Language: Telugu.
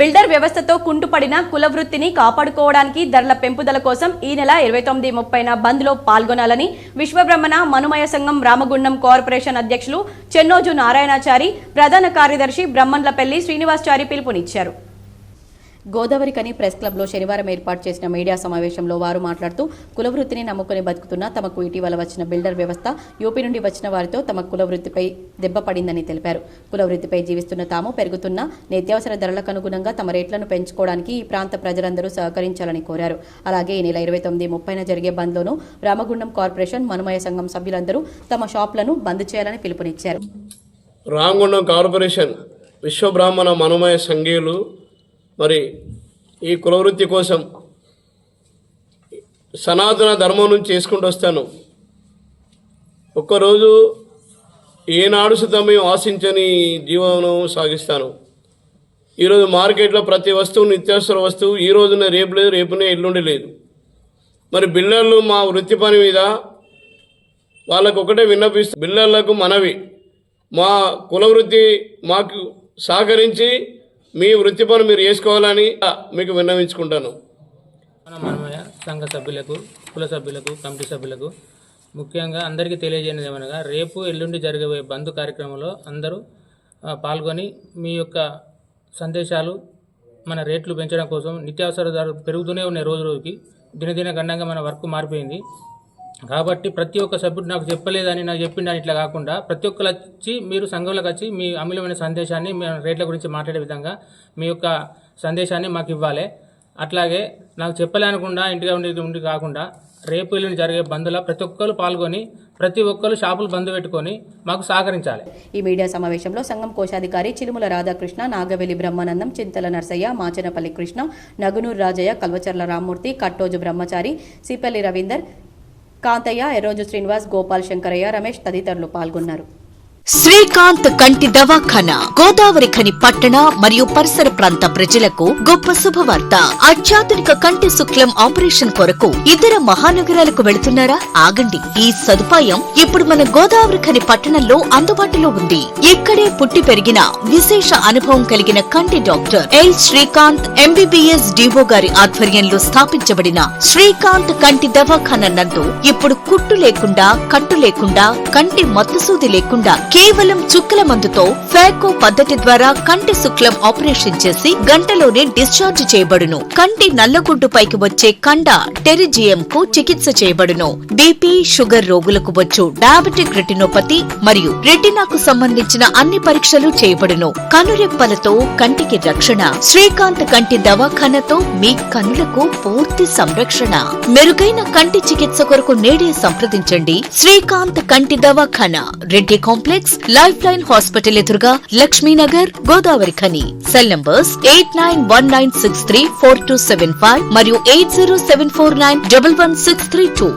బిల్డర్ వ్యవస్థతో కుంటుపడిన కుల వృత్తిని కాపాడుకోవడానికి ధరల పెంపుదల కోసం ఈ నెల ఇరవై తొమ్మిది ముప్పైన బంద్లో పాల్గొనాలని విశ్వబ్రహ్మణ మనుమయ సంఘం రామగుండం కార్పొరేషన్ అధ్యక్షులు చెన్నోజు నారాయణాచారి ప్రధాన కార్యదర్శి బ్రహ్మన్లపల్లి శ్రీనివాస్చారి పిలుపునిచ్చారు. గోదావరి కని ప్రెస్ క్లబ్లో శనివారం ఏర్పాటు చేసిన మీడియా సమావేశంలో వారు మాట్లాడుతూ కులవృత్తిని నమ్ముకుని బతుకుతున్న తమకు ఇటీవల వచ్చిన బిల్డర్ వ్యవస్థ యూపీ నుండి వచ్చిన వారితో తమ కుల వృత్తిపై దెబ్బపడిందని తెలిపారు. కులవృత్తిపై జీవిస్తున్న తాము పెరుగుతున్న నిత్యావసర ధరలకు అనుగుణంగా తమ రేట్లను పెంచుకోవడానికి ఈ ప్రాంత ప్రజలందరూ సహకరించాలని కోరారు. అలాగే ఈ నెల ఇరవై తొమ్మిది ముప్పైన జరిగే బంద్లోనూ రామగుండం కార్పొరేషన్ మనుమయ సంఘం సభ్యులందరూ తమ షాపులను బంద్ చేయాలని పిలుపునిచ్చారు. రామగుండం కార్పొరేషన్ విశ్వబ్రాహ్మణ మనుమయ సంఘీయులు మరి ఈ కులవృత్తి కోసం సనాతన ధర్మం నుంచి చేసుకుంటూ వస్తాను. ఒక్కరోజు ఏనాడు సుత మేము ఆశించని జీవనం సాగిస్తాను. ఈరోజు మార్కెట్లో ప్రతి వస్తువు నిత్యావసర వస్తువు ఈ రోజున రేపు లేదు రేపునే ఎల్లుండి లేదు. మరి బిల్లర్లు మా వృత్తి పని మీద వాళ్ళకు ఒకటే విన్నపిస్తూ బిల్లర్లకు మనవి. మా కుల వృత్తి మాకు సహకరించి మీ వృత్తి పనులు మీరు చేసుకోవాలని మీకు విన్నవించుకుంటాను. మన మనమయ సంఘ సభ్యులకు కుల సభ్యులకు కమిటీ సభ్యులకు ముఖ్యంగా అందరికీ తెలియజేయనిది ఏమనగా రేపు ఎల్లుండి జరగబోయే బంధు కార్యక్రమంలో అందరూ పాల్గొని మీ యొక్క సందేశాలు మన రేట్లు పెంచడం కోసం నిత్యావసర ధరలు పెరుగుతూనే ఉన్నాయి రోజు రోజుకి. దినదిన గండంగా మన వర్క్ మారిపోయింది. కాబట్టి ప్రతి ఒక్క సభ్యుడు నాకు చెప్పలేదని నాకు చెప్పిండని ఇట్లా కాకుండా ప్రతి ఒక్కరు వచ్చి మీరు సంఘంలోకి వచ్చి మీ అమూల్యమైన సందేశాన్ని మీ రేట్ల గురించి మాట్లాడే విధంగా మీ యొక్క సందేశాన్ని మాకు ఇవ్వాలి. అట్లాగే నాకు చెప్పలేనకుండా ఇంటిగా ఉండి ఉండి కాకుండా రేపు ఎల్లుండి జరిగే బంద్లో ప్రతి ఒక్కరు పాల్గొని ప్రతి ఒక్కరు షాపులు బంద్ పెట్టుకొని మాకు సహకరించాలి. ఈ మీడియా సమావేశంలో సంఘం కోశాధికారి చిలుముల రాధాకృష్ణ నాగవెల్లి బ్రహ్మానందం చింతల నర్సయ్య మాచనపల్లి కృష్ణ నగునూరు రాజయ్య కల్వచర్ల రామ్మూర్తి కట్టోజు బ్రహ్మచారి సిపల్లి రవీందర్ కాంతయ్య ఎర్రోజు శ్రీనివాస్ గోపాల్ శంకరయ్య రమేష్ తదితరులు పాల్గొన్నారు. శ్రీకాంత్ కంటి దవాఖానా గోదావరి ఖని పట్టణ మరియు పరిసర ప్రాంత ప్రజలకు గొప్ప శుభవార్త. అత్యాధునిక కంటి శుక్లం ఆపరేషన్ కొరకు ఇతర మహానగరాలకు వెళుతున్నారా? ఆగండి. ఈ సదుపాయం ఇప్పుడు మన గోదావరి ఖని పట్టణంలో అందుబాటులో ఉంది. ఇక్కడే పుట్టి పెరిగిన విశేష అనుభవం కలిగిన కంటి doctor L Srikanth MBBS DO గారి ఆధ్వర్యంలో స్థాపించబడిన శ్రీకాంత్ కంటి దవాఖానా నందు ఇప్పుడు కుట్టు లేకుండా కట్టు లేకుండా కంటి మత్తుసూది లేకుండా కేవలం చుక్కల మందుతో ఫ్యాకో పద్ధతి ద్వారా కంటి శుక్లం ఆపరేషన్ చేసి గంటలోనే డిశ్చార్జ్ చేయబడును. కంటి నల్లగుడ్డు పైకి వచ్చే కండ టెరిజియం కు చికిత్స చేయబడును. బీపీ షుగర్ రోగులకు వచ్చు డయాబెటిక్ రెటినోపతి మరియు రెటినాకు సంబంధించిన అన్ని పరీక్షలు చేయబడును. కనురెప్పలతో కంటికి రక్షణ. శ్రీకాంత్ కంటి దవాఖానతో మీ కనులకు పూర్తి సంరక్షణ. మెరుగైన కంటి చికిత్స కొరకు నేడే సంప్రదించండి. శ్రీకాంత్ కంటి దవాఖానా. Reddy complex life line hospital ఎదురుగా Laxminagar Godavari Khani. Cell numbers eight nine one nine six three four two seven five మరియు eight zero seven four nine double one six three two